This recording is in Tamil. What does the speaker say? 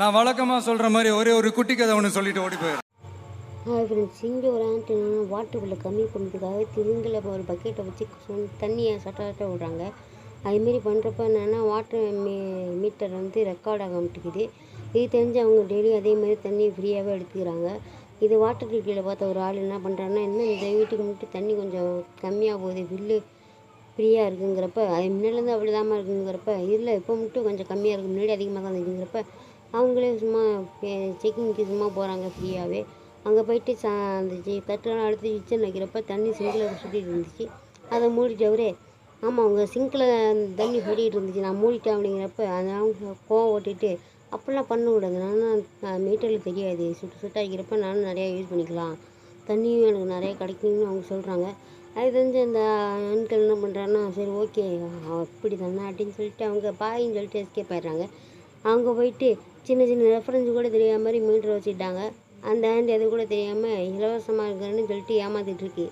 நான் வழக்கமா சொல்ற மாதிரி ஒரே ஒரு குட்டி கதை ஒன்று சொல்லிட்டு ஓடி போயிடுறேன் ஹாய் ஃப்ரெண்ட்ஸ் இங்கே ஒரு ஆண்ட்டு வாட்டர் கம்மி பண்ணுறதுக்காக திருங்கில் ஒரு பக்கெட்டை வச்சு தண்ணியை தண்ணியை சட்டாட்ட விடுறாங்க. அதுமாரி பண்ணுறப்ப என்னென்னா வாட்டர் மீ மீட்டர் வந்து ரெக்கார்ட் ஆக மாட்டேங்குது. இது தெரிஞ்சு அவங்க டெய்லியும் அதே மாதிரி தண்ணி ஃப்ரீயாகவே எடுத்துக்கிறாங்க. இது வாட்டர் டியூட்டியில் பார்த்த ஒரு ஆள் என்ன பண்ணுறாருன்னா இன்னும் இந்த வீட்டுக்கு மட்டும் தண்ணி கொஞ்சம் கம்மியாக போகுது. பில்லு ஃப்ரீயாக இருக்குங்கிறப்ப அது முன்னாடிலேருந்து தான் இருக்குங்கிறப்ப இல்லை இப்போ மட்டும் கொஞ்சம் கம்மியாக இருக்குது முன்னாடி அதிகமாக தான் இருக்குங்கிறப்ப அவங்களே சும்மா செக்கிங்க்கு சும்மா போகிறாங்க ஃப்ரீயாகவே அங்கே போயிட்டு சா அந்த தட்டெல்லாம் அடுத்து கிச்சன் வைக்கிறப்ப தண்ணி சிங்கில் சுட்டிட்டு இருந்துச்சு. அதை மூடிட்டு அவரே ஆமாம் அவங்க சிங்கில் தண்ணி சுட்டிகிட்டு இருந்துச்சு. நான் மூடிட்டேன் அப்படிங்கிறப்ப அந்த அவங்க கோவம் ஓட்டிட்டு அப்படிலாம் பண்ணக்கூடாது. நானும் மீட்டரில் தெரியாது. சுட்டு சுட்டாக இருக்கிறப்ப நானும் நிறையா யூஸ் பண்ணிக்கலாம். தண்ணியும் எனக்கு நிறையா கிடைக்கும்னு அவங்க சொல்கிறாங்க அது தெரிஞ்சு அந்த அன்கள் என்ன பண்ணுறாருன்னா சரி ஓகே. அப்படி தானே அப்படின்னு சொல்லிட்டு அவங்க பாயின்னு சொல்லிட்டு எஸ்கேப் ஆயிடுறாங்க. அவங்க போயிட்டு சின்ன சின்ன ரெஃபரன்ஸ் கூட தெரியாத மாதிரி மீட்டர் வச்சுட்டாங்க அந்த ஹேண்ட் எது கூட தெரியாமல் இலவசமாக இருக்கிறேன்னு சொல்லிட்டு ஏமாத்திட்டுருக்கு